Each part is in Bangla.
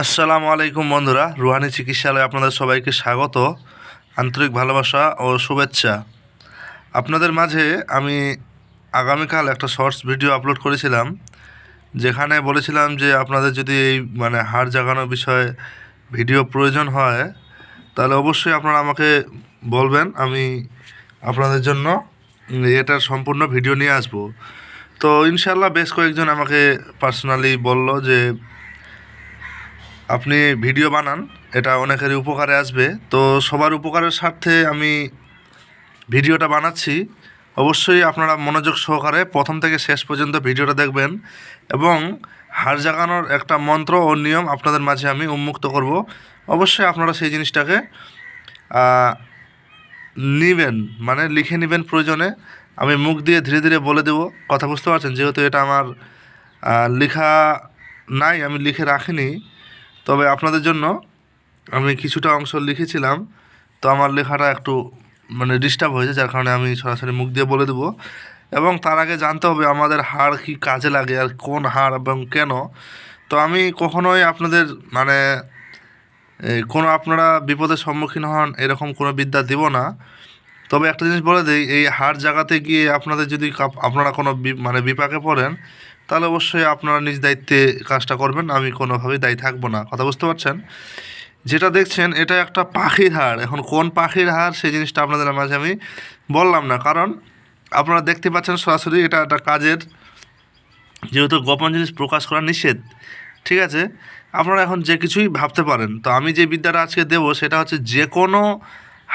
আসসালামু আলাইকুম বন্ধুরা, রুহানি চিকিৎসালয়ে আপনাদের সবাইকে স্বাগত। আন্তরিক ভালোবাসা ও শুভেচ্ছা। আপনাদের মাঝে আমি আগামীকাল একটা শর্টস ভিডিও আপলোড করেছিলাম, যেখানে বলেছিলাম যে আপনাদের যদি এই মানে হাড় জাগানোর বিষয়ে ভিডিও প্রয়োজন হয়, তাহলে অবশ্যই আপনারা আমাকে বলবেন, আমি আপনাদের জন্য এটার সম্পূর্ণ ভিডিও নিয়ে আসব। তো ইনশাল্লাহ বেশ কয়েকজন আমাকে পার্সোনালি বলল যে আপনি ভিডিও বানান, এটা অনেকেরই উপকারে আসবে। তো সবার উপকারের স্বার্থে আমি ভিডিওটা বানাচ্ছি। অবশ্যই আপনারা মনোযোগ সহকারে প্রথম থেকে শেষ পর্যন্ত ভিডিওটা দেখবেন এবং হার জাগানোর একটা মন্ত্র ও নিয়ম আপনাদের মাঝে আমি উন্মুক্ত করব। অবশ্যই আপনারা সেই জিনিসটাকে নিবেন মানে লিখে নেবেন প্রয়োজনে। আমি মুখ দিয়ে ধীরে ধীরে বলে দেব, কথা বুঝতে পারছেন? যেহেতু এটা আমার লেখা নাই, আমি লিখে রাখিনি। তবে আপনাদের জন্য আমি কিছুটা অংশ লিখেছিলাম, তো আমার লেখাটা একটু মানে ডিস্টার্ব হয়েছে, যার কারণে আমি সরাসরি মুখ দিয়ে বলে দেবো। এবং তার আগে জানতে হবে আমাদের হাড় কী কাজে লাগে আর কোন হাড় এবং কেন। তো আমি কখনোই আপনাদের মানে কোনো আপনারা বিপদের সম্মুখীন হন এরকম কোনো বিদ্যা দিব না। তবে একটা জিনিস বলে দিই, এই হাড় জায়গাতে গিয়ে আপনাদের যদি আপনারা কোনো মানে বিপাকে পড়েন তাহলে অবশ্যই আপনারা নিজ দায়িত্বে কাজটা করবেন, আমি কোনোভাবেই দায়ী থাকব না। কথা বুঝতে পারছেন? যেটা দেখছেন, এটা একটা পাখির হাড়। এখন কোন পাখির হাড়, সেই জিনিসটা আপনাদের মাঝে আমি বললাম না। কারণ আপনারা দেখতে পাচ্ছেন সরাসরি এটা একটা কাজের, যেহেতু গোপন জিনিস প্রকাশ করা নিষেধ, ঠিক আছে? আপনারা এখন যে কিছুই ভাবতে পারেন, তো আমি যে বিদ্যাটা আজকে দেবো, সেটা হচ্ছে যে কোনো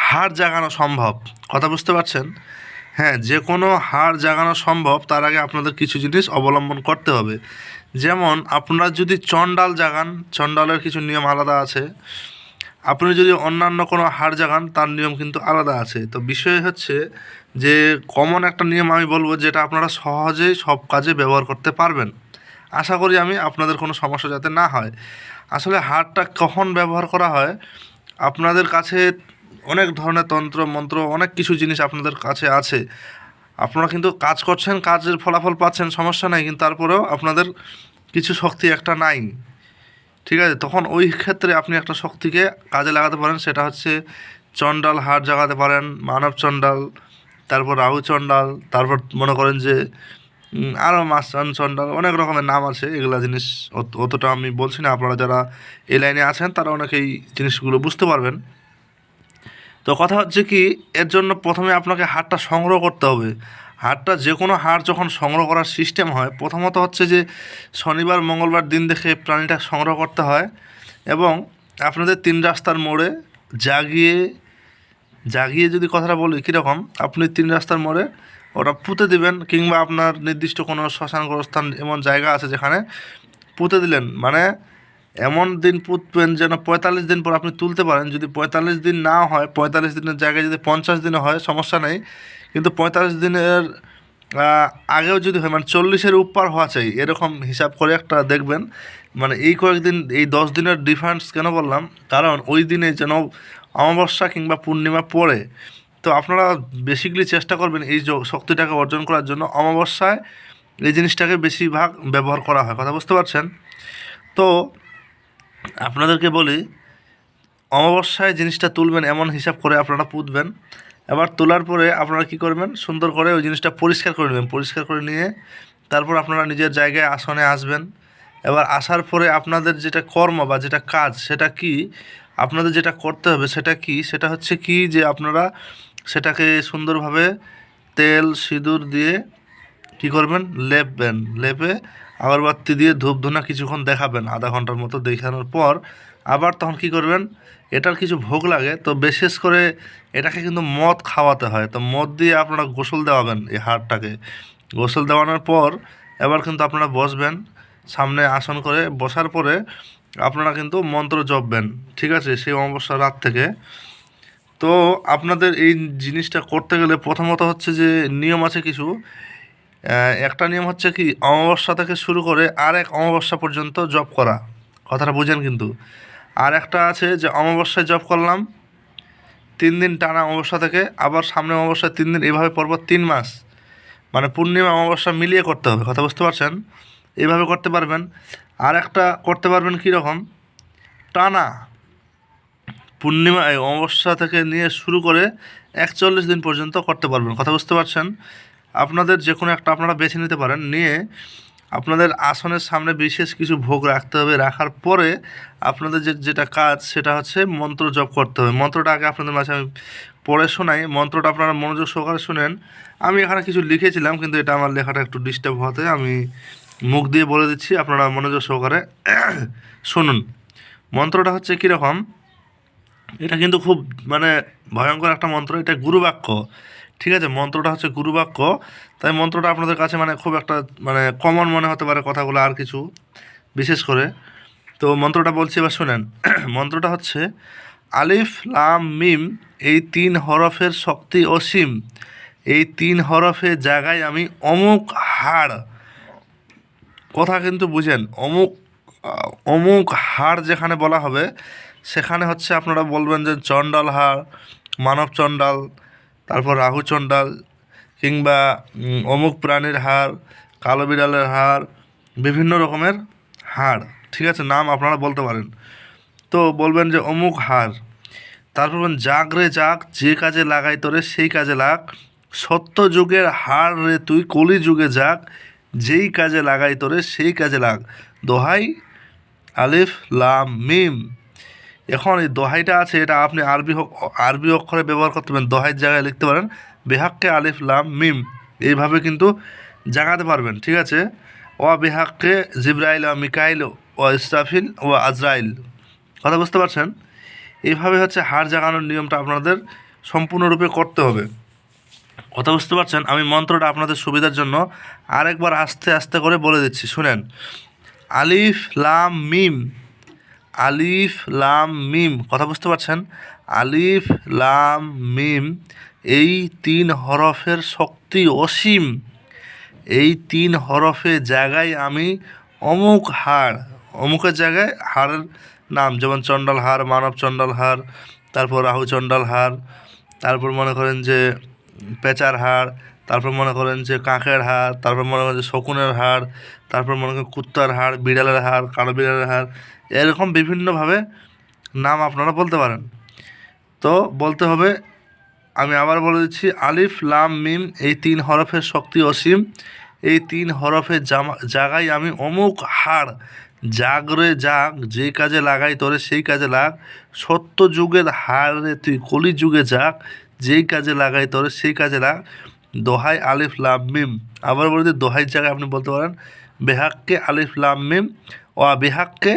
হাড় জাগানো সম্ভব। কথা বুঝতে পারছেন? হ্যাঁ যে কোনো হাড় জাগানো সম্ভব, তার আগে আপনাদের কিছু জিনিস অবলম্বন করতে হবে। যেমন, আপনারা যদি চণ্ডাল জাগান, চণ্ডালের কিছু নিয়ম আলাদা আছে। আপনি যদি অন্যান্য কোনো হাড় জাগান, তার নিয়ম কিন্তু আলাদা আছে। তো বিষয় হচ্ছে যে কমন একটা নিয়ম আমি বলব যেটা আপনারা সহজেই সব কাজে ব্যবহার করতে পারবেন। আশা করি আমি আপনাদের কোনো সমস্যা যাতে না হয়। আসলে হাড়টা কখন ব্যবহার করা হয়? আপনাদের কাছে অনেক ধরনের তন্ত্র, মন্ত্র, অনেক কিছু জিনিস আপনাদের কাছে আছে। আপনারা কিন্তু কাজ করছেন, কাজের ফলাফল পাচ্ছেন, সমস্যা নাই, কিন্তু তারপরেও আপনাদের কিছু শক্তি একটা নাই। ঠিক আছে? তখন ওই ক্ষেত্রে আপনি একটা শক্তিকে কাজে লাগাতে পারেন, সেটা হচ্ছে চণ্ডাল হাট জাগাতে পারেন, মানব চণ্ডাল, তারপর রাহু চণ্ডাল, তারপর মনে করেন যে আরও মাস্টান চণ্ডাল, অনেক রকমের নাম আছে, এগুলা জিনিস অত- অতটা আমি বলছি না। আপনারা যারা এই লাইনে আছেন, তারা অনেকেই জিনিসগুলো বুঝতে পারবেন। তো কথা হচ্ছে কি, এর জন্য প্রথমে আপনাকে হাড়টা সংগ্রহ করতে হবে। হাড়টা যে কোনো হাড় যখন সংগ্রহ করার সিস্টেম হয়, প্রথমত হচ্ছে যে শনিবার, মঙ্গলবার দিন দেখে প্রাণীটা সংগ্রহ করতে হয় এবং আপনাদের তিন রাস্তার মোড়ে জাগিয়ে জাগিয়ে যদি কথাটা বলি কীরকম, আপনি তিন রাস্তার মোড়ে ওটা পুঁতে দিবেন কিংবা আপনার নির্দিষ্ট কোনো শ্মশান গোরস্থান এমন জায়গা আছে যেখানে পুঁতে দিলেন। মানে এমন দিন পুঁতবেন যেন পঁয়তাল্লিশ দিন পর আপনি তুলতে পারেন। যদি পঁয়তাল্লিশ দিন না হয়, পঁয়তাল্লিশ দিনের জায়গায় যদি পঞ্চাশ দিনে হয়, সমস্যা নেই। কিন্তু পঁয়তাল্লিশ দিনের আগেও যদি হয় মানে চল্লিশের উপর হওয়া চাই, এরকম হিসাব করে একটা দেখবেন। মানে এই কয়েকদিন, এই দশ দিনের ডিফারেন্স কেন বললাম? কারণ ওই দিনে যেন অমাবস্যা কিংবা পূর্ণিমা পড়ে, তো আপনারা বেসিক্যালি চেষ্টা করবেন এই শক্তিটাকে অর্জন করার জন্য। অমাবস্যায় এই জিনিসটাকে বেশিরভাগ ব্যবহার করা হয়। কথা বুঝতে পারছেন? তো আপনাদেরকে বলি, অমাবস্যায় জিনিসটা তুলবেন, এমন হিসাব করে আপনারা পুঁতবেন। এবার তোলার পরে আপনারা কি করবেন? সুন্দর করে ওই জিনিসটা পরিষ্কার করে নেবেন। পরিষ্কার করে নিয়ে তারপর আপনারা নিজের জায়গায় আসনে আসবেন। এবার আসার পরে আপনাদের যেটা কর্ম বা যেটা কাজ, সেটা কি? আপনাদের যেটা করতে হবে সেটা কি? সেটা হচ্ছে কি যে আপনারা সেটাকে সুন্দরভাবে তেল, সিঁদুর দিয়ে কী করবেন? লেপবেন। লেপে আগরবাতি দিয়ে ধূপ ধুনা কিছুক্ষণ দেখাবেন আধা ঘণ্টার মতো দেখানোর পর আবার তখন কি করবেন? এটার কিছু ভোগ লাগে, তো বিশেষ করে এটাকে কিন্তু মদ খাওয়াতে হয়। তো মদ দিয়ে আপনারা গোসল দেওয়াবেন এই হাড়টাকে। গোসল দেওয়ানোর পর এবার কিন্তু আপনারা বসবেন, সামনে আসন করে বসার পরে আপনারা কিন্তু মন্ত্র জপবেন, ঠিক আছে? সেই অমাবস্যা রাত থেকে। তো আপনাদের এই জিনিসটা করতে গেলে প্রথমত হচ্ছে যে নিয়ম আছে কিছু। একটা নিয়ম হচ্ছে কি, অমাবস্যা থেকে শুরু করে আর এক অমাবস্যা পর্যন্ত জব করা। কথাটা বুঝেন কিন্তু। আর একটা আছে যে, অমাবস্যায় জব করলাম, তিন দিন টানা অমাবস্যা থেকে, আবার সামনে অমাবস্যায় তিন দিন, এভাবে পরপর তিন মাস। মানে পূর্ণিমা, অমাবস্যা মিলিয়ে করতে হবে, কথা বুঝতে পারছেন? এভাবে করতে পারবেন। আর একটা করতে পারবেন কীরকম টানা। পূর্ণিমা অমাবস্যা থেকে নিয়ে শুরু করে একচল্লিশ দিন পর্যন্ত করতে পারবেন, কথা বুঝতে পারছেন? আপনাদের যে কোনো একটা আপনারা বেছে নিতে পারেন। নিয়ে আপনাদের আসনের সামনে বিশেষ কিছু ভোগ রাখতে হবে। রাখার পরে আপনাদের যে, যেটা কাজ সেটা হচ্ছে মন্ত্র জপ করতে হবে। মন্ত্রটা আগে আপনাদের মাঝে আমি পড়ে শোনাই। মন্ত্রটা আপনারা মনোযোগ সহকারে শুনেন। আমি এখানে কিছু লিখেছিলাম, কিন্তু এটা আমার লেখাটা একটু ডিস্টার্ব হতে আমি মুখ দিয়ে বলে দিচ্ছি। আপনারা মনোযোগ সহকারে শুনুন। মন্ত্রটা হচ্ছে কীরকম? এটা কিন্তু খুব মানে ভয়ঙ্কর একটা মন্ত্র। এটা গুরুবাক্য ঠিক আছে, মন্ত্রটা হচ্ছে গুরুবাক্য। তাই মন্ত্রটা আপনাদের কাছে মানে খুব একটা মানে কমন মনে হতে পারে কথাগুলো আর কিছু, বিশেষ করে। তো মন্ত্রটা বলছি, এবার শোনেন। মন্ত্রটা হচ্ছে, আলিফ, লাম, মিম, এই তিন হরফের শক্তি অসীম, এই তিন হরফের জায়গায় আমি অমুক হাড়। কথা কিন্তু বুঝেন, অমুক অমুক হাড় যেখানে বলা হবে, সেখানে হচ্ছে আপনারা বলবেন যে চণ্ডাল হাড়, মানব চণ্ডাল তারপর রাহু চণ্ডাল কিংবা অমুক প্রাণীর হাড়, কালো বিড়ালের হাড়, বিভিন্ন রকমের হাড়। ঠিক আছে, নাম আপনারা বলতে পারেন। তো বলবেন যে অমুক হাড়। তারপর জাগ রে জাগ যে কাজে লাগাই তোরে, সেই কাজে লাগ। সত্য যুগের হাড় রে তুই কলি যুগে যাক। যেই কাজে লাগাই তোরে, সেই কাজে লাগ। দোহাই, আলিফ, লাম, মিম। এখন এই দোহাইটা আছে, এটা আপনি আরবি আরবি অক্ষরে ব্যবহার করতে পারেন, দোহাইয়ের জায়গায় লিখতে পারেন, বেহাক্কে আলিফ লাম মিম, এইভাবে কিন্তু জাগাতে পারবেন, ঠিক আছে? ও বেহাক্কে জিব্রাইল ও মিকাইল ও ইস্তাফিল ও আজরাইল, কথা বুঝতে পারছেন? এইভাবে হচ্ছে হাড় জাগানোর নিয়মটা আপনাদের সম্পূর্ণরূপে করতে হবে। কথা বুঝতে পারছেন? আমি মন্ত্রটা আপনাদের সুবিধার জন্য আরেকবার আস্তে আস্তে করে বলে দিচ্ছি, শুনেন। আলিফ লাম মিম আলিফ, লাম, মিম, কথা বুঝতে পারছেন? আলিফ, লাম, মিম, এই তিন হরফের শক্তি অসীম। এই তিন হরফে জায়গায় আমি অমুক হাড় অমুকের জায়গায় হাড়ের নাম, যেমন চণ্ডাল হাড় মানব চণ্ডাল হাড় তারপর রাহু চণ্ডাল হাড় তারপর মনে করেন যে পেঁচার হাড় তারপর মনে করেন যে কাঁকের হাড় তারপর মনে করেন যে শকুনের হাড় তারপর মনে করেন কুত্তার হাড়, বিড়ালের হাড়, কালো বিড়ালের হাড়, এরকম বিভিন্নভাবে নাম আপনারা বলতে পারেন। তো বলতে হবে, আমি আবার বলে দিচ্ছি, আলিফ, লাম, মিম, এই তিন হরফের শক্তি অসীম। এই তিন হরফের জামা জায়গায় আমি অমুক হাড় জাগরে জাগ যে কাজে লাগাই তোরে সেই কাজে লাগ। সত্য যুগের হাড়ে তুই কলি যুগে যাক যেই কাজে লাগাই তোরে সেই কাজে লাগ। দোহাই, আলিফ, লাম, মিম। আবার বলে দিই, দোহাইয়ের জায়গায় আপনি বলতে পারেন বেহাক্কে আলিফ লাম মিম ও বেহাক্কে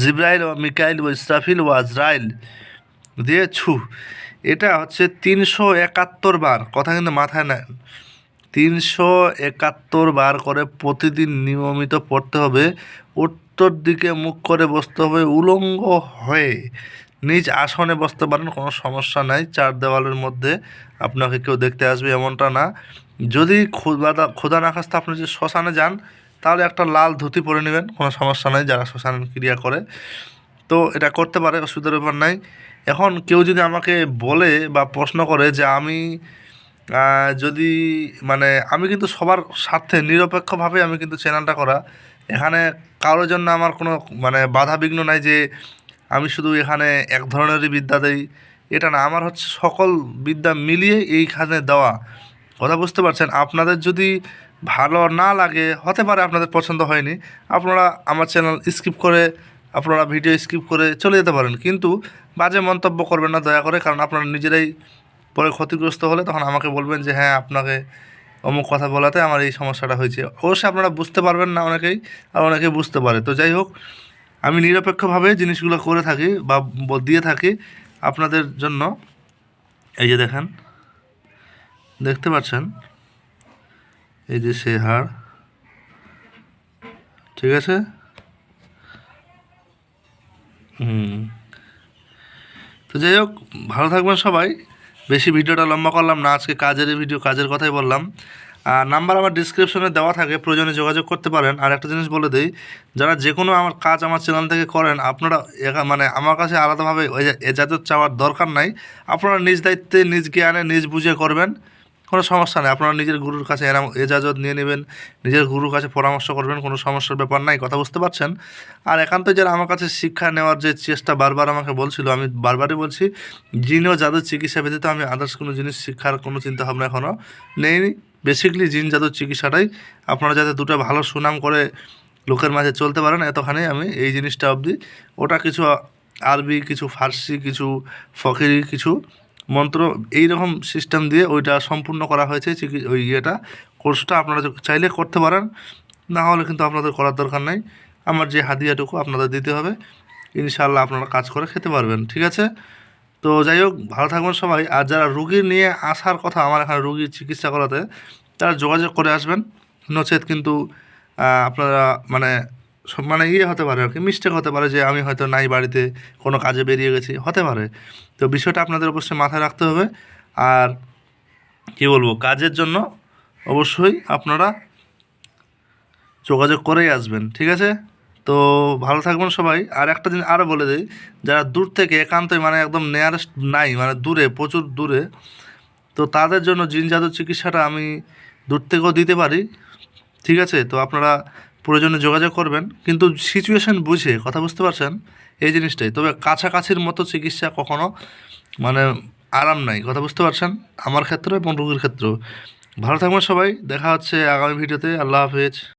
জিব্রাইল ও মিকাইল ও ইসরাফিল ও আজরাইল দিয়ে ছু। এটা হচ্ছে তিনশো একাত্তর বার। কথা কিন্তু মাথায় নেন তিনশো একাত্তর বার করে প্রতিদিন নিয়মিত পড়তে হবে। উত্তর দিকে মুখ করে বসতে হবে উলঙ্গ হয়ে। নিজ আসনে বসতে পারেন, কোনো সমস্যা নাই। চার দেওয়ালের মধ্যে আপনাকে কেউ দেখতে আসবে এমনটা না। যদি খোদা খোদা না খাস্তা আপনি যদি শ্মশানে যান তাহলে একটা লাল ধুতি পরে নেবেন, কোনো সমস্যা নাই, যারা শ্মশান ক্রিয়া করে। তো এটা করতে পারে, অসুবিধার ব্যাপার নাই। এখন কেউ যদি আমাকে বলে বা প্রশ্ন করে যে আমি যদি মানে আমি কিন্তু সবার স্বার্থে, নিরপেক্ষভাবে আমি কিন্তু চ্যানেলটা করা, এখানে কারোর জন্য আমার কোনো মানে বাধা বিঘ্ন নাই যে আমি শুধু এখানে এক ধরনেরই বিদ্যা দেই। এটা না, আমার হচ্ছে সকল বিদ্যা মিলিয়ে এইখানে দেওয়া। কথা বুঝতে পারছেন? আপনাদের যদি ভালো না লাগে, হতে পারে আপনাদের পছন্দ হয়নি, আপনারা আমার চ্যানেল স্কিপ করে, আপনারা ভিডিও স্কিপ করে চলে যেতে পারেন, কিন্তু বাজে মন্তব্য করবেন না দয়া করে, কারণ আপনারা নিজেরাই পরে ক্ষতিগ্রস্ত হলে তখন আমাকে বলবেন যে হ্যাঁ আপনাকে অমুক কথা বলাতে আমার এই সমস্যাটা হয়েছে। অবশ্যই আপনারা বুঝতে পারবেন না অনেকেই, আর অনেকেই বুঝতে পারে। তো যাই হোক, আমি নিরপেক্ষভাবে জিনিসগুলো করে থাকি বা, দিয়ে থাকি আপনাদের জন্য। এই যে দেখেন, দেখতে পাচ্ছেন? এই যে সে হাড়। ঠিক আছে? হুম। তো যাই হোক, ভালো থাকবেন সবাই। বেশি ভিডিওটা লম্বা করলাম না, আজকে কাজের ভিডিও, কাজের কথাই বললাম। আর নাম্বার আমার ডিসক্রিপশনে দেওয়া থাকে, প্রয়োজনে যোগাযোগ করতে পারেন। আর একটা জিনিস বলে দিই, যারা যে কোনো আমার কাজ আমার চ্যানেল থেকে করেন, আপনারা মানে আমার কাছে আলাদাভাবে এজাজত চাওয়ার দরকার নাই। আপনারা নিজ দায়িত্বে, নিজ জ্ঞানে, নিজ বুঝে করবেন। কোনো সমস্যা নেই। আপনারা নিজের গুরুর কাছে এরাম এজাজত নিয়ে নেবেন, নিজের গুরুর কাছে পরামর্শ করবেন, কোনো সমস্যার ব্যাপার নাই, কথা বুঝতে পারছেন? আর একান্ত যারা আমার কাছে শিক্ষা নেওয়ার যে চেষ্টা বারবার আমাকে বলছিল, আমি বারবারই বলছি জিন ও জাদুর চিকিৎসা ব্যতীত আমি আদার্স কোনো জিনিস শিক্ষার কোনো চিন্তা ভাবনা এখনও নেই বেসিকলি জিন জাদুর চিকিৎসাটাই। আপনারা যাতে দুটো ভালো সুনাম করে লোকের মাঝে চলতে পারেন, এতখানি আমি এই জিনিসটা অবধি। ওটা কিছু আরবি, কিছু ফার্সি, কিছু ফকিরি, কিছু মন্ত্র এই রকম সিস্টেম দিয়ে ওইটা সম্পূর্ণ করা হয়েছে ওই ইয়েটা। কোর্সটা আপনারা চাইলে করতে পারেন। না হলে কিন্তু আপনাদের করার দরকার নেই। আমার যে হাদিয়াটুকু আপনাদের দিতে হবে, ইনশাআল্লাহ আপনারা কাজ করে খেতে পারবেন, ঠিক আছে? তো যাই হোক, ভালো থাকবেন সবাই। আর যারা রুগী নিয়ে আসার কথা, আমার এখানে রুগীর চিকিৎসা করাতে, তারা যোগাযোগ করে আসবেন। নচেত কিন্তু আপনারা মানে মানে ইয়ে হতে পারে আর কি মিস্টেক হতে পারে যে আমি হয়তো নাই বাড়িতে, কোনো কাজে বেরিয়ে গেছি, হতে পারে। তো বিষয়টা আপনাদের অবশ্যই মাথায় রাখতে হবে। আর কি বলব, কাজের জন্য অবশ্যই আপনারা যোগাযোগ করেই আসবেন, ঠিক আছে? তো ভালো থাকবেন সবাই। আর একটা দিন আরও বলে দিই, যারা দূর থেকে একান্তই মানে একদম নেয়ারেস্ট নাই মানে দূরে, প্রচুর দূরে, তো তাদের জন্য জিন জাদুর চিকিৎসাটা আমি দূর থেকেও দিতে পারি, ঠিক আছে? তো আপনারা প্রয়োজনে যোগাযোগ করবেন, কিন্তু সিচুয়েশন বুঝে কথা বুঝতে পারছেন এই জিনিসটাই। তবে কাছাকাছির মতো চিকিৎসা কখনো মানে আরাম নাই, কথা বুঝতে পারছেন? আমার ক্ষেত্রে এবং রোগীর ক্ষেত্রেও। ভালো থাকবেন সবাই, দেখা হচ্ছে আগামী ভিডিওতে, আল্লাহ হাফেজ।